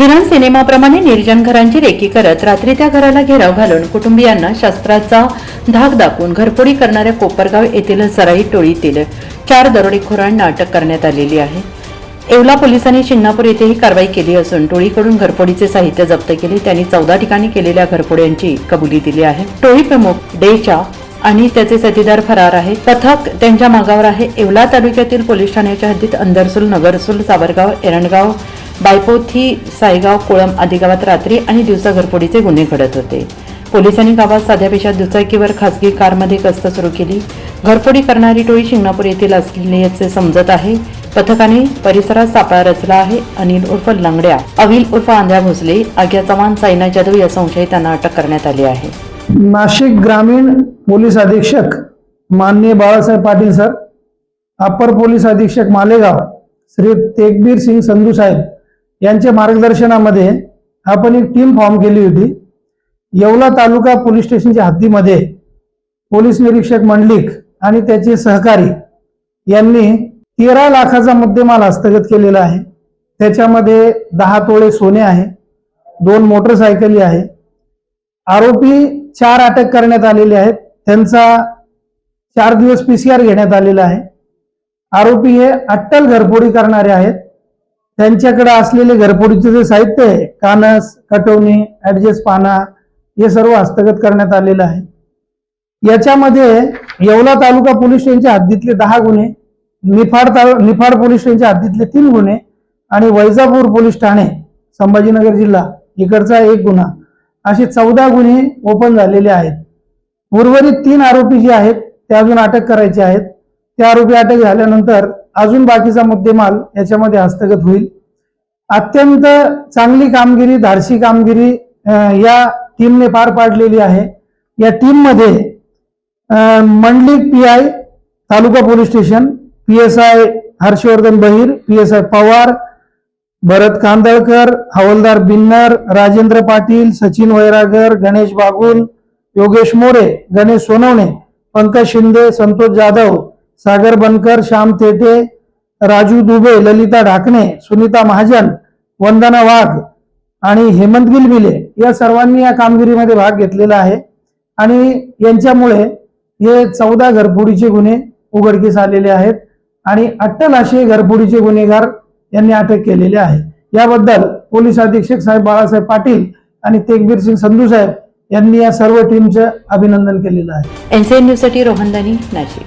थिरण सिनेमाप्रमाणे निर्जन घरांची रेकी करत रात्री त्या घराला घेराव घालून कुटुंबियांना शस्त्राचा धाक दाखवून घरफोडी करणाऱ्या कोपरगाव येथील सराई टोळीतील चार दरोडेखोरांना अटक करण्यात आलेली आहे. येवला पोलिसांनी शिंगणापूर येथे ही कारवाई केली असून टोळीकडून घरफोडीचे साहित्य जप्त केले. त्यांनी चौदा ठिकाणी केलेल्या घरफोड्यांची कबुली दिली आहे. टोळी प्रमुख डेचा आणि त्याचे साथीदार फरार आहे. पथक त्यांच्या मागावर आहे. येवला तालुक्यातील पोलीस ठाण्याच्या हद्दीत अंदरसूल नगरसूल सावरगाव एरणगाव बायपोथी सायगाव कोळम आदी गावात रात्री आणि दिवसा घरफोडीचे गुन्हे घडत होते. पोलिसांनी गावात साध्या पेशात दुचाकीवर खासगी कारमध्ये गस्त सुरू केली. घरफोडी करणारी टोळी शिंगणापूर येथील असल्याचे समजत आहे. पथकाने परिसरात सापळा रचला आहे. अनिल उर्फ लंगड्या अविल उर्फ आंध्या भोसले आग्या चव्हाण सायना जाधव या संशयितांना अटक करण्यात आली आहे. नाशिक ग्रामीण पोलीस अधीक्षक माननीय Balasaheb Patil sir upper police अधीक्षक मालेगाव श्री तेगबीर सिंग संधू साहेब यांच्या मार्गदर्शनामध्ये आपण एक टीम फॉर्म केली होती. येवला तालुका पोलीस स्टेशनच्या हद्दीमध्ये पोलीस निरीक्षक मंडलिक आणि त्याचे सहकारी यांनी तेरा लाखाचा मुद्देमाल हस्तगत केलेला आहे. त्याच्यामध्ये दहा तोळे सोने आहे दोन मोटरसायकली आहे. आरोपी चार अटक करण्यात आलेले आहेत. त्यांचा चार दिवस पीसीआर घेण्यात आलेला आहे. आरोपी हे अट्टल घरफोडी करणारे आहेत. त्यांच्याकडे असलेले घरपोडीचे जे साहित्य आहे कानस कटवणी ऍडजस्ट पाना हे सर्व हस्तगत करण्यात आलेलं आहे. याच्यामध्ये येवला तालुका पोलीस स्टेशनच्या हद्दीतले दहा गुन्हे निफाड तालु निफाड पोलीस स्टेशनच्या हद्दीतले तीन गुन्हे आणि वैजापूर पोलीस ठाणे संभाजीनगर जिल्हा इकडचा एक गुन्हा. असे चौदा गुन्हे ओपन झालेले आहेत. उर्वरित तीन आरोपी जे आहेत ते अजून अटक करायचे आहेत. ते आरोपी अटक झाल्यानंतर अजून बाकीचा मुद्देमाल याच्यामध्ये हस्तगत होईल. अत्यंत चांगली कामगिरी धाडसी कामगिरी या टीमने पार पाडलेली आहे. या टीममध्ये Mandlik P I taluka police station P S I Harshvardhan Bahir P S I Pawar Bharat Kandalkar हवलदार बिन्नर राजेंद्र पाटील सचिन वैरागर गणेश बागुल योगेश मोरे गणेश सोनवणे पंकज शिंदे संतोष जाधव सागर बनकर श्याम तेटे राजू दुबे ललिता ढाकणे सुनीता महाजन वंदना वाघ आणि हेमंत गिलमिले या सर्वांनी या कामगिरीमध्ये भाग घेतलेला आहे. आणि यांच्यामुळे हे चौदा घरफोडीचे गुन्हे उघडकीस आलेले आहेत आणि अट्टल असे घरफोडीचे गुन्हेगार यांनी अटक केलेले आहे. याबद्दल पोलीस अधीक्षक साहेब बाळासाहेब पाटील आणि तेगबीर सिंग संधू साहेब यांनी या सर्व टीमचं अभिनंदन केलेलं आहे. एनसीएन न्यूजसाठी रोहन नाशिक.